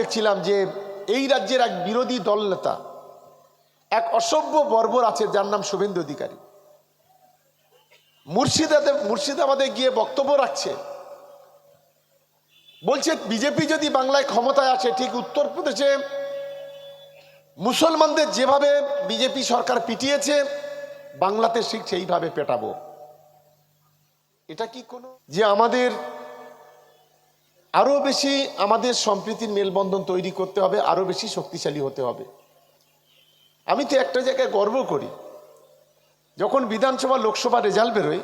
দেখছিলাম যে এই রাজ্যের এক বিরোধী দল নেতা, এক অসভ্য বর্বর আছে যার নাম শুভেন্দু অধিকারী। মুর্শিদাবাদে মুর্শিদাবাদে গিয়ে বক্তব্য রাখছে। বলছে, বিজেপি যদি বাংলায় ক্ষমতায় আসে, ঠিক উত্তরপ্রদেশে মুসলমানদের যেভাবে বিজেপি সরকার পিটিয়েছে, বাংলাতে ঠিক সেইভাবে পেটাবো। এটা কি কোনো যে আমাদের আরও বেশি আমাদের সম্প্রীতির মেলবন্ধন তৈরি করতে হবে, আরও বেশি শক্তিশালী হতে হবে। আমি তো একটা জায়গায় গর্ব করি, যখন বিধানসভা লোকসভা রেজাল্ট বেরোয়,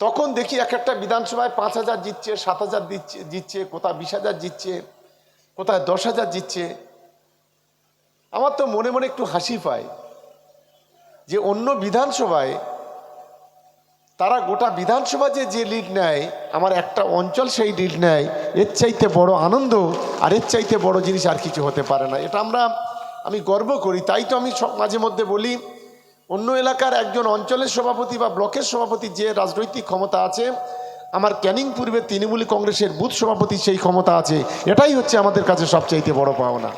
তখন দেখি এক একটা বিধানসভায় পাঁচ হাজার জিতছে, সাত হাজার দিচ্ছে, জিতছে, কোথায় বিশ হাজার জিতছে, কোথায় দশ হাজার জিতছে। আমার তো মনে মনে একটু হাসি পায় যে অন্য বিধানসভায় তারা গোটা বিধানসভা যে যে লিড নেয়, আমার একটা অঞ্চল সেই লিড নেয়, এর চাইতে বড় আনন্দ আর এর চাইতে বড় জিনিস আর কিছু হতে পারে না। এটা আমরা, আমি গর্ব করি। তাই তো আমি সব মাঝে মধ্যে বলি, অন্য এলাকার একজন অঞ্চলের সভাপতি বা ব্লকের সভাপতি যে রাজনৈতিক ক্ষমতা আছে, আমার ক্যানিং পূর্বে তৃণমূল কংগ্রেসের বুথ সভাপতি সেই ক্ষমতা আছে। এটাই হচ্ছে আমাদের কাছে সবচাইতে বড় পাওনা।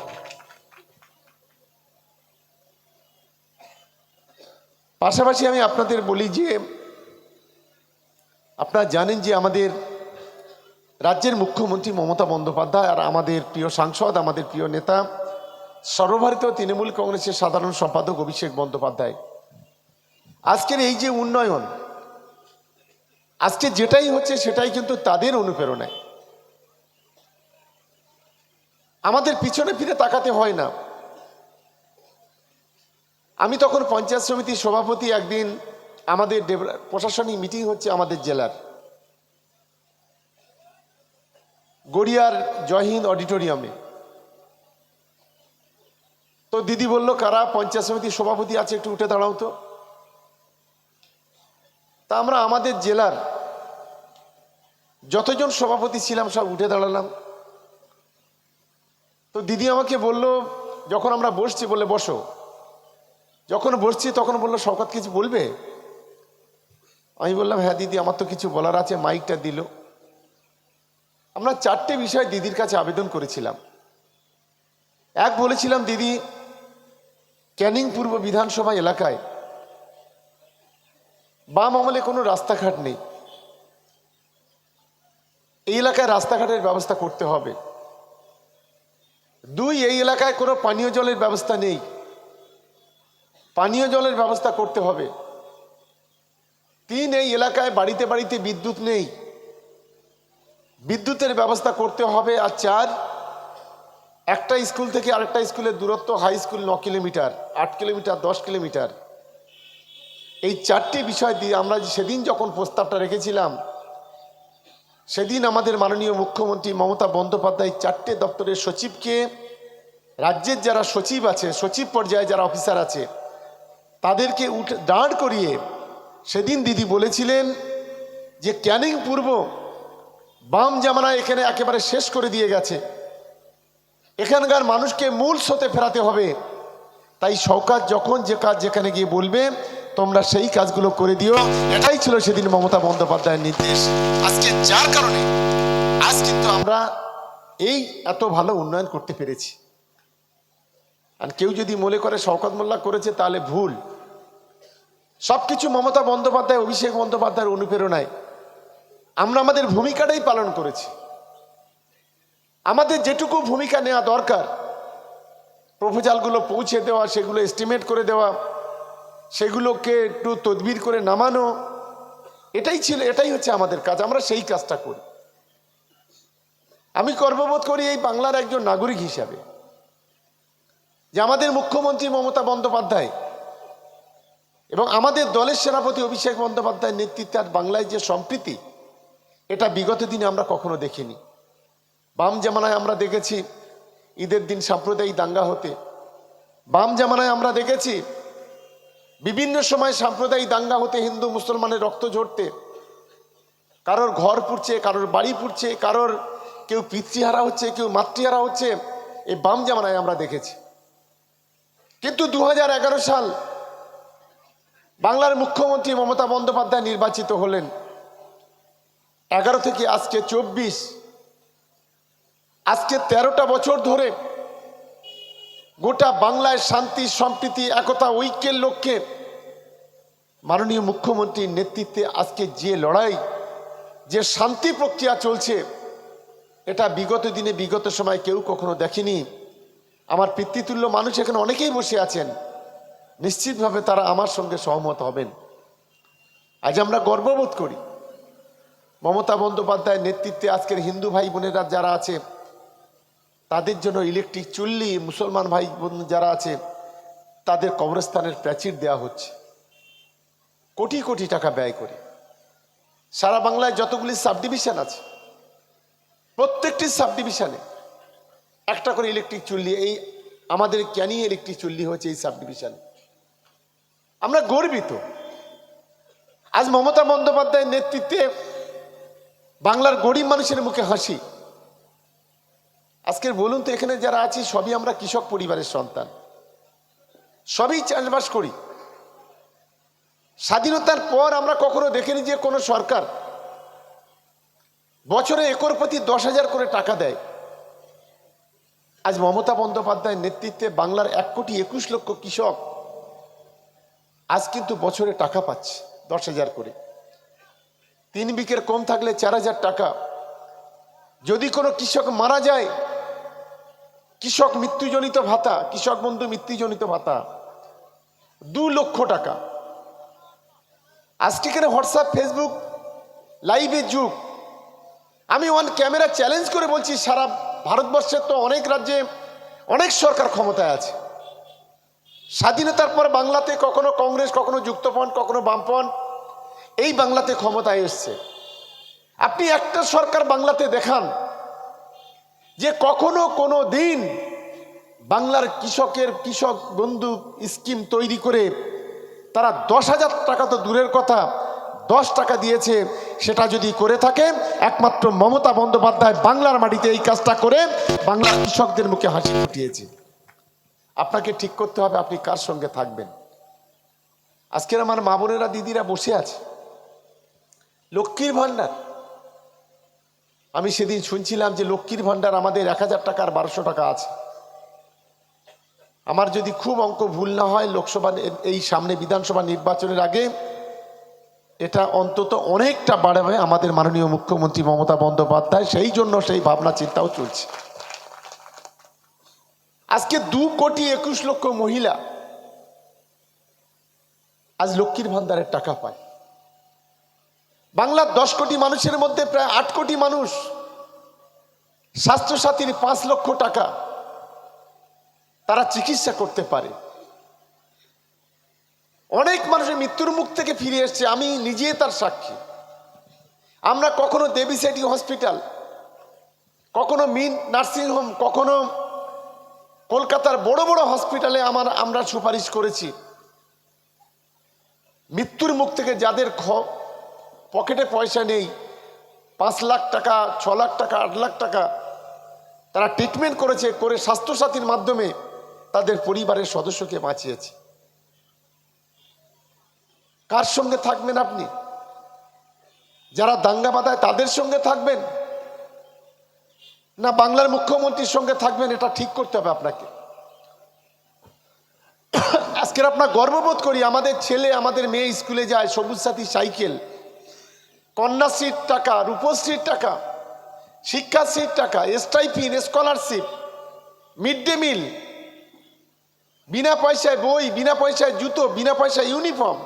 পাশাপাশি আমি আপনাদের বলি যে আপনারা জানেন যে আমাদের রাজ্যের মুখ্যমন্ত্রী মমতা বন্দ্যোপাধ্যায় আর আমাদের প্রিয় সাংসদ, আমাদের প্রিয় নেতা, সর্বভারতীয় তৃণমূল কংগ্রেসের সাধারণ সম্পাদক অভিষেক বন্দ্যোপাধ্যায়। আজকের এই যে উন্নয়ন, আজকে যেটাই হচ্ছে সেটাই কিন্তু তাদের অনুপ্রেরণায়। আমাদের পিছনে ফিরে তাকাতে হয় না। আমি তখন পঞ্চায়েত সমিতির সভাপতি একদিন আমাদের প্রশাসনিক মিটিং হচ্ছে আমাদের জেলার। গড়িয়ার জয়হিন্দ অডিটোরিয়ামে। তো দিদি বলল, কারা পঞ্চায়েত সমিতির সভাপতি আছে একটু উঠে দাঁড়াও তো। তা আমরা আমাদের জেলার যতজন সভাপতি ছিলাম সব উঠে দাঁড়ালাম। তো দিদি আমাকে বলল, যখন আমরা বসছি, বলে, বসো। যখন বসছি তখন বলল, শওকত কিছু বলবে? আমি বললাম হ্যাঁ দিদি, আমার তো কিছু বলার আছে, মাইকটা দিল। আমরা চারটে বিষয় দিদির কাছে আবেদন করেছিলাম। এক বলেছিলাম, দিদি, ক্যানিং পূর্ব বিধানসভা এলাকায় বাম আমলে কোনো রাস্তাঘাট নেই। এই এলাকায় রাস্তাঘাটের ব্যবস্থা করতে হবে। দুই, এই এলাকায় কোনো পানীয় জলের ব্যবস্থা নেই। পানীয় জলের ব্যবস্থা করতে হবে। তিন এই এলাকায় বাড়িতে বাড়িতে বিদ্যুৎ নেই। বিদ্যুতের ব্যবস্থা করতে হবে আর চার, একটা স্কুল থেকে আরেকটা স্কুলের দূরত্ব হাই স্কুল ন কিলোমিটার, আট কিলোমিটার, দশ কিলোমিটার। এই চারটি বিষয় দিয়ে আমরা সেদিন যখন প্রস্তাবটা রেখেছিলাম, সেদিন আমাদের মাননীয় মুখ্যমন্ত্রী মমতা বন্দ্যোপাধ্যায় চারটে দপ্তরের সচিবকে, রাজ্যের যারা সচিব আছে, সচিব পর্যায়ে যারা অফিসার আছে, তাদেরকে উঠে দাঁড় করিয়ে সেদিন দিদি বলেছিলেন যে ক্যানিং পূর্ব বাম জামানা এখানে একেবারে শেষ করে দিয়ে গেছে। এখানকার মানুষকে মূল স্রোতে ফেরাতে হবে। তাই সরকার যখন যে কাজ যেখানে গিয়ে বলবে, তোমরা সেই কাজগুলো করে দিও। এটাই ছিল সেদিন মমতা বন্দ্যোপাধ্যায়ের নির্দেশ। আজকে যার কারণে আজ কিন্তু আমরা এই এত ভালো উন্নয়ন করতে পেরেছি। আর কেউ যদি মনে করে শওকত মোল্লা করেছে, তাহলে ভুল। সবকিছু মমতা বন্দ্যোপাধ্যায়, অভিষেক বন্দ্যোপাধ্যায়ের অনুপ্রেরণায়। আমরা আমাদের ভূমিকাটাই পালন করেছি। আমাদের যেটুকু ভূমিকা নেওয়া দরকার প্রপোজালগুলো পৌঁছে দেওয়া, সেগুলো এস্টিমেট করে দেওয়া, সেগুলোকে একটু তদবির করে নামানো, এটাই ছিল, এটাই হচ্ছে আমাদের কাজ, আমরা সেই কাজটা করি। আমি গর্ববোধ করি এই বাংলার একজন নাগরিক হিসাবে, যে আমাদের মুখ্যমন্ত্রী মমতা বন্দ্যোপাধ্যায় এবং আমাদের দলের সেনাপতি অভিষেক বন্দ্যোপাধ্যায়ের নেতৃত্বে আর বাংলায় যে সম্প্রীতি, এটা বিগত দিনে আমরা কখনো দেখিনি। বাম জামানায় আমরা দেখেছি ঈদের দিন সাম্প্রদায়িক দাঙ্গা হতে। বাম জামানায় আমরা দেখেছি বিভিন্ন সময় সাম্প্রদায়িক দাঙ্গা হতে হিন্দু মুসলমানের রক্ত ঝরতে। কারোর ঘর পুড়ছে, কারোর বাড়ি পুড়ছে, কারোর কেউ পিতৃহারা হচ্ছে, কেউ মাতৃহারা হচ্ছে, এই বাম জামানায় আমরা দেখেছি। কিন্তু দু হাজার এগারো সাল বাংলার মুখ্যমন্ত্রী মমতা বন্দ্যোপাধ্যায় নির্বাচিত হলেন এগারো থেকে আজকে চব্বিশ। আজকে তেরোটা বছর ধরে গোটা বাংলায় শান্তি, সম্প্রীতি, একতা, ঐক্যের লক্ষ্যে মাননীয় মুখ্যমন্ত্রীর নেতৃত্বে আজকে যে লড়াই, যে শান্তি প্রক্রিয়া চলছে, এটা বিগত দিনে বিগত সময় কেউ কখনো দেখেনি। আমার পিতৃতুল্য মানুষ এখানে অনেকেই বসে আছেন। নিশ্চিতভাবে তারা আমার সঙ্গে সহমত হবেন। আজ আমরা গর্ববোধ করি। মমতা বন্দ্যোপাধ্যায়ের নেতৃত্বে আজকের হিন্দু ভাই বোনেরা যারা আছে, তাদের জন্য ইলেকট্রিক চুল্লি, মুসলমান ভাই বোন যারা আছে, তাদের কবরস্থানের প্রাচীর দেওয়া হচ্ছে। কোটি কোটি টাকা ব্যয় করে। সারা বাংলায় যতগুলি সাব ডিভিশন আছে, প্রত্যেকটি সাব ডিভিশনে একটা করে ইলেকট্রিক চুল্লি, এই আমাদের ক্যানি ইলেকট্রিক চুল্লি হচ্ছে এই সাব ডিভিশনে আমরা গর্বিত। আজ মমতা বন্দ্যোপাধ্যায়ের নেতৃত্বে বাংলার গরিব মানুষের মুখে হাসি। আজকের বলুন তো, এখানে যারা আছি, সবই আমরা কৃষক পরিবারের সন্তান। সবই চাষবাস করি। স্বাধীনতার পর আমরা কখনো দেখিনি যে কোনো সরকার বছরে একর প্রতি দশ হাজার করে টাকা দেয়। আজ মমতা বন্দ্যোপাধ্যায়ের নেতৃত্বে বাংলার এক কোটি একুশ লক্ষ কৃষক আজ কিন্তু বছরে টাকা পাচ্ছে, দশ হাজার করে। তিন বিকের কম থাকলে চার হাজার টাকা। যদি কোনো কৃষক মারা যায়, কৃষক মৃত্যুজনিত ভাতা, কৃষক বন্ধু মৃত্যুজনিত ভাতা, দু লক্ষ টাকা। আজকে এখানে হোয়াটসঅ্যাপ, ফেসবুক লাইভের যুগ। আমি ওয়ান ক্যামেরা চ্যালেঞ্জ করে বলছি, সারা ভারতবর্ষের তো অনেক রাজ্যে অনেক সরকার ক্ষমতায় আছে। স্বাধীনতার পর বাংলাতে কখনো কংগ্রেস, কখনো যুক্তপন কখনো বামপন এই বাংলাতে ক্ষমতায় এসছে। আপনি একটা সরকার বাংলাতে দেখান যে কখনো কোনো দিন বাংলার কৃষকের কৃষক বন্ধু স্কিম তৈরি করে তারা দশ হাজার টাকা তো দূরের কথা, দশ টাকা দিয়েছে, সেটা যদি করে থাকে, একমাত্র মমতা বন্দ্যোপাধ্যায় বাংলার মাটিতে এই কাজটা করে বাংলার কৃষকদের মুখে হাসি ফুটিয়েছে। আপনাকে ঠিক করতে হবে আপনি কার সঙ্গে থাকবেন। আজকের আমার মা বোনেরা, দিদিরা বসে আছে। লক্ষ্মীর ভাণ্ডার। আমি সেদিন শুনছিলাম যে লক্ষ্মীর ভাণ্ডার আমাদের এক হাজার টাকার বারোশো টাকা আছে। আমার যদি খুব অঙ্ক ভুল না হয়, লোকসভা এই সামনে বিধানসভা নির্বাচনের আগে এটা অন্তত অনেকটা বাড়াবে আমাদের মাননীয় মুখ্যমন্ত্রী মমতা বন্দ্যোপাধ্যায়। সেই জন্য সেই ভাবনা, চিন্তাও চলছে। আজকে দু কোটি একুশ লক্ষ মহিলা আজ লক্ষ্মীর ভান্ডারের টাকা পায়। বাংলার দশ কোটি মানুষের মধ্যে প্রায় আট কোটি মানুষ স্বাস্থ্যসাথীর পাঁচ লক্ষ টাকা তারা চিকিৎসা করতে পারে। অনেক মানুষের মৃত্যুর মুখ থেকে ফিরে এসছে, আমি নিজে তার সাক্ষী। আমরা কখনো দেবী সেটি হসপিটাল, কখনো মিন নার্সিংহোম কখনো কলকাতার বড় বড় হসপিটালে আমার, আমরা সুপারিশ করেছি। মৃত্যুর মুখ থেকে যাদের খ- পকেটে পয়সা নেই, পাঁচ লাখ টাকা, ছ লাখ টাকা, আট লাখ টাকা, তারা ট্রিটমেন্ট করেছে, করে স্বাস্থ্যসাথীর মাধ্যমে তাদের পরিবারের সদস্যকে বাঁচিয়েছে। কার সঙ্গে থাকবেন আপনি? যারা দাঙ্গা বাঁধায় তাদের সঙ্গে থাকবেন? না, বাংলার মুখ্যমন্ত্রীর সঙ্গে থাকবেন, এটা ঠিক করতে হবে আপনাকে। আজকের আপনার গর্ববোধ করি, আমাদের ছেলে, আমাদের মেয়ে স্কুলে যায়, সবুজ সাথী সাইকেল কন্যাশ্রীর টাকা রূপশ্রীর টাকা শিক্ষাশ্রীর টাকা stipend scholarship, mid day meal, বিনা পয়সায় বই, বিনা পয়সায় জুতো, বিনা পয়সায় ইউনিফর্ম।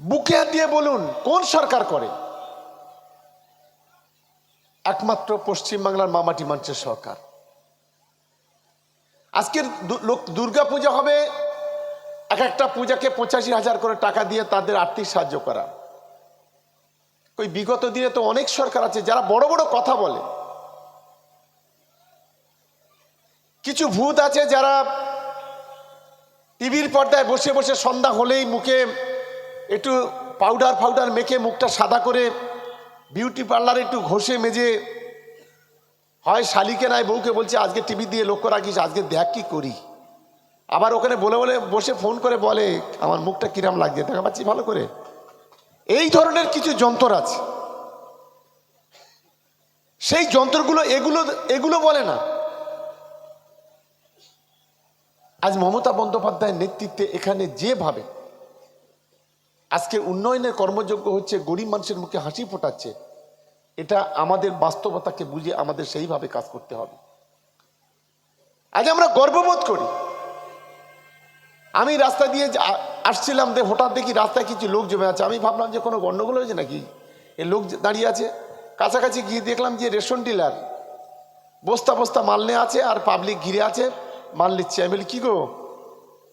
বুকে হাত দিয়ে বলুন, কোন সরকার করে? একমাত্র পশ্চিমবাংলার মামাটি মঞ্চের সরকার আজকের দুর্গা পূজা হবে, এক একটা পূজাকে পঁচাশি হাজার করে টাকা দিয়ে তাদের আর্থিক সাহায্য করা। ওই বিগত দিনে তো অনেক সরকার আছে যারা বড় বড় কথা বলে। কিছু ভূত আছে যারা টিভির পর্দায় বসে বসে সন্ধ্যা হলেই মুখে একটু পাউডার ফাউডার মেখে মুখটা সাদা করে বিউটি পার্লারে একটু ঘষে মেজে, হয় শালিকে নাই বউকে বলছে, আজকে টিভি দিয়ে লক্ষ্য রাখিস, আজকে দেখ কি করি। আবার ওখানে বলে বলে বসে ফোন করে বলে, আমার মুখটা কিরাম লাগছে, দেখা পাচ্ছি ভালো করে? এই ধরনের কিছু যন্ত্র আছে। সেই যন্ত্রগুলো এগুলো এগুলো বলে না। আজ মমতা বন্দ্যোপাধ্যায়ের নেতৃত্বে এখানে যেভাবে আজকে উন্নয়নের কর্মযোগ্য হচ্ছে, গরিব মানুষের মুখে হাসি ফোটাচ্ছে। এটা আমাদের বাস্তবতাকে বুঝে আমাদের সেইভাবে কাজ করতে হবে। আজ আমরা গর্ববোধ করি। আমি রাস্তা দিয়ে আসছিলাম যে হঠাৎ দেখি রাস্তায় কিছু লোক জমে আছে। আমি ভাবলাম যে কোনো গণ্ডগোল হয়েছে নাকি? এ লোক দাঁড়িয়ে আছে। কাছাকাছি গিয়ে দেখলাম যে রেশন ডিলার। বস্তা বস্তা মাল নিয়ে আছে আর পাবলিক ঘিরে আছে। মাল নিচ্ছে। আমি বলি, কী গো?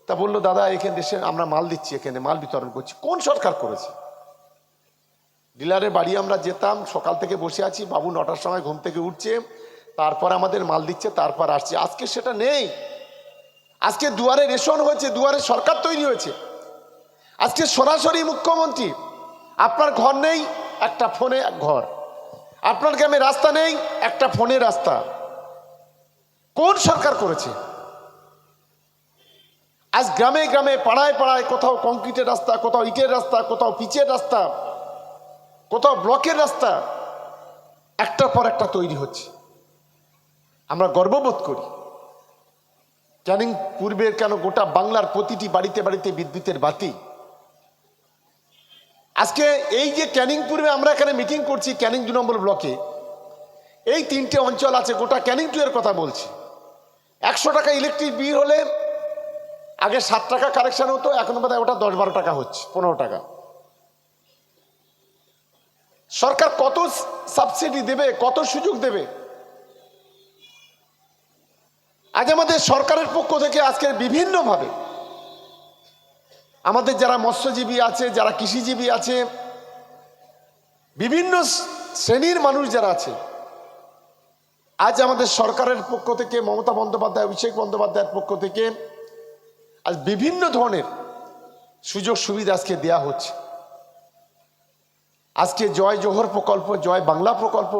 তা বলল, দাদা, এখানে দেশে আমরা মাল দিচ্ছি, এখানে মাল বিতরণ করছি। কোন সরকার করেছে? ডিলারের বাড়ি আমরা যেতাম, সকাল থেকে বসে আছি, বাবু নটার সময় ঘুম থেকে উঠছে, তারপর আমাদের মাল দিচ্ছে, তারপর আসছে। আজকে সেটা নেই। আজকে দুয়ারে রেশন হয়েছে, দুয়ারে সরকার তৈরি হয়েছে। আজকে সরাসরি মুখ্যমন্ত্রী, আপনার ঘর নেই, একটা ফোনে ঘর। আপনার গ্রামে রাস্তা নেই, একটা ফোনে রাস্তা। কোন সরকার করেছে? আজ গ্রামে গ্রামে, পাড়ায় পাড়ায় কোথাও কংক্রিটের রাস্তা, কোথাও ইটের রাস্তা, কোথাও পিচের রাস্তা, কোথাও ব্লকের রাস্তা, একটার পর একটা তৈরি হচ্ছে। আমরা গর্ববোধ করি। ক্যানিং পূর্বের কেন গোটা বাংলার প্রতিটি বাড়িতে বাড়িতে বিদ্যুতের বাতি? আজকে এই যে ক্যানিং পূর্বে আমরা এখানে মিটিং করছি ক্যানিং দু নম্বর ব্লকে, এই তিনটে অঞ্চল আছে, গোটা ক্যানিং টু এর কথা বলছি। একশো টাকা ইলেকট্রিক বিল হলে আগে সাত টাকা কারেকশন হতো, এখন বোধ ওটা দশ বারো টাকা হচ্ছে, পনেরো টাকা। সরকার কত সাবসিডি দেবে, কত সুযোগ দেবে? আজ আমাদের সরকারের পক্ষ থেকে আজকে বিভিন্নভাবে আমাদের যারা মৎস্যজীবী আছে, যারা কৃষিজীবী আছে, বিভিন্ন শ্রেণির মানুষ যারা আছে, আজ আমাদের সরকারের পক্ষ থেকে মমতা বন্দ্যোপাধ্যায়, অভিষেক বন্দ্যোপাধ্যায়ের পক্ষ থেকে আজ বিভিন্ন ধরনের সুযোগ সুবিধা আজকে দেয়া হচ্ছে। আজকে জয় জোহর প্রকল্প, জয় বাংলা প্রকল্প,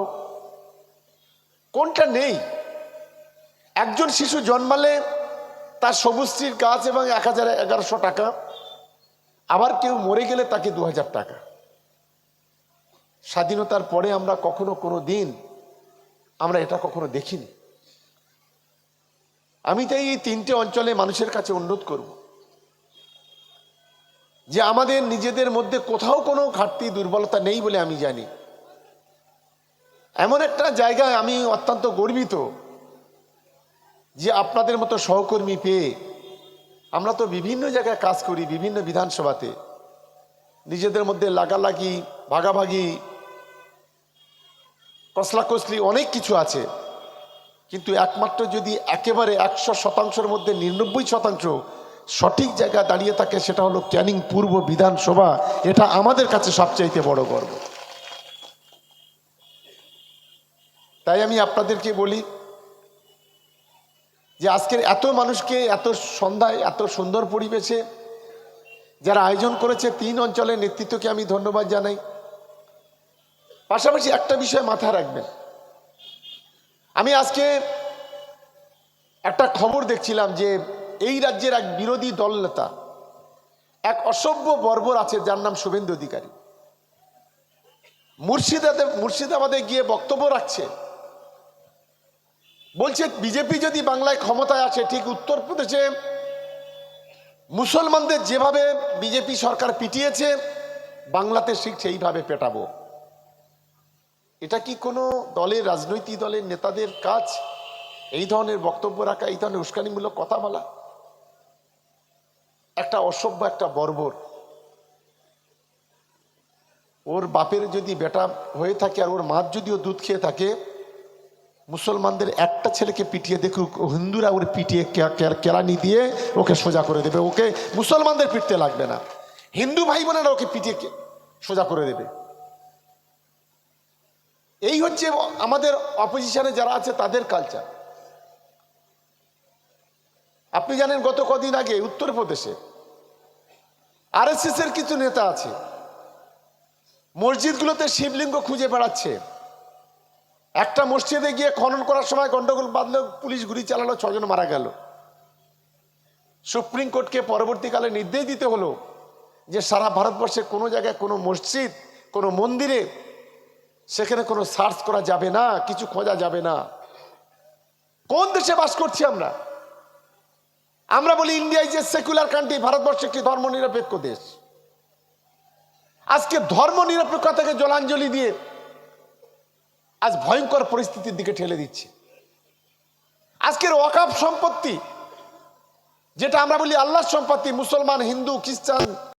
কোনটা নেই? একজন শিশু জন্মালে তার সবুজশ্রীর গাছ এবং এক হাজার এগারোশো টাকা, আবার কেউ মরে গেলে তাকে দু হাজার টাকা। স্বাধীনতার পরে আমরা কখনো কোনো দিন আমরা এটা কখনো দেখিনি। আমি তাই এই তিনটে অঞ্চলে মানুষের কাছে অনুরোধ করব যে আমাদের নিজেদের মধ্যে কোথাও কোনো ঘাটতি, দুর্বলতা নেই বলে আমি জানি। এমন একটা জায়গায় আমি অত্যন্ত গর্বিত যে আপনাদের মতো সহকর্মী পেয়ে আমরা তো বিভিন্ন জায়গায় কাজ করি, বিভিন্ন বিধানসভাতে। নিজেদের মধ্যে লাগালাগি, ভাগাভাগি, কসলাকসলি অনেক কিছু আছে। কিন্তু একমাত্র যদি একেবারে একশো শতাংশের মধ্যে নিরানব্বই শতাংশ সঠিক জায়গায় দাঁড়িয়ে থাকে, সেটা হলো ক্যানিং পূর্ব বিধানসভা। এটা আমাদের কাছে সবচাইতে বড় গর্ব। তাই আমি আপনাদেরকে বলি যে আজকের এত মানুষকে, এত সন্ধ্যায়, এত সুন্দর পরিবেশে যারা আয়োজন করেছে, তিন অঞ্চলের নেতৃত্বকে আমি ধন্যবাদ জানাই। পাশাপাশি একটা বিষয় মাথায় রাখবেন। আমি আজকে একটা খবর দেখছিলাম যে এই রাজ্যের এক বিরোধী দল নেতা এক অসভ্য বর্বর আছে, যার নাম শুভেন্দু অধিকারী। মুর্শিদাবাদে মুর্শিদাবাদে গিয়ে বক্তব্য রাখছে। বলছে, বিজেপি যদি বাংলায় ক্ষমতায় আসে, ঠিক উত্তরপ্রদেশে মুসলমানদের যেভাবে বিজেপি সরকার পিটিয়েছে, বাংলাতে ঠিক সেইভাবে পেটাবো। এটা কি কোনো দলের রাজনৈতিক দলের নেতাদের কাজ? এই ধরনের বক্তব্য রাখা, এই ধরনের উস্কানিমূলক কথা বলা। একটা অসভ্য, একটা বর্বর। ওর বাপের যদি বেটা হয়ে থাকে আর ওর মার যদিও দুধ খেয়ে থাকে, মুসলমানদের একটা ছেলেকে পিটিয়ে দেখুক হিন্দুরা ওর পিটিয়ে কেরানি দিয়ে ওকে সোজা করে দেবে। ওকে মুসলমানদের পিটতে লাগবে না। হিন্দু ভাই বোনেরা ওকে পিটিয়ে সোজা করে দেবে। এই হচ্ছে আমাদের অপোজিশনে যারা আছে, তাদের কালচার আপনি জানেন, গত কদিন আগে উত্তরপ্রদেশে আরএসএস এর কিছু নেতা আছে, মসজিদগুলোতে শিবলিঙ্গ খুঁজে বেড়াচ্ছে। একটা মসজিদে গিয়ে খনন করার সময় গন্ডগোল বাঁধলো পুলিশ গুলি চালালো, ছজন মারা গেল। সুপ্রিম কোর্টকে পরবর্তীকালে নির্দেশ দিতে হলো যে সারা ভারতবর্ষে কোনো জায়গায় কোনো মসজিদ, কোনো মন্দিরে সেখানে কোনো সার্চ করা যাবে না, কিছু খোঁজা যাবে না। কোন দেশে বাস করছি আমরা? আমরা বলি India is a secular country Bharatvarsha একটি ধর্মনিরপেক্ষ দেশ। আজকে ধর্ম নিরপেক্ষতাকে জলাঞ্জলি দিয়ে আজ ভয়ঙ্কর পরিস্থিতির দিকে ঠেলে দিচ্ছে। আজকের ওয়াকাফ সম্পত্তি, যেটা আমরা বলি আল্লাহর সম্পত্তি, মুসলমান, হিন্দু, খ্রিস্টান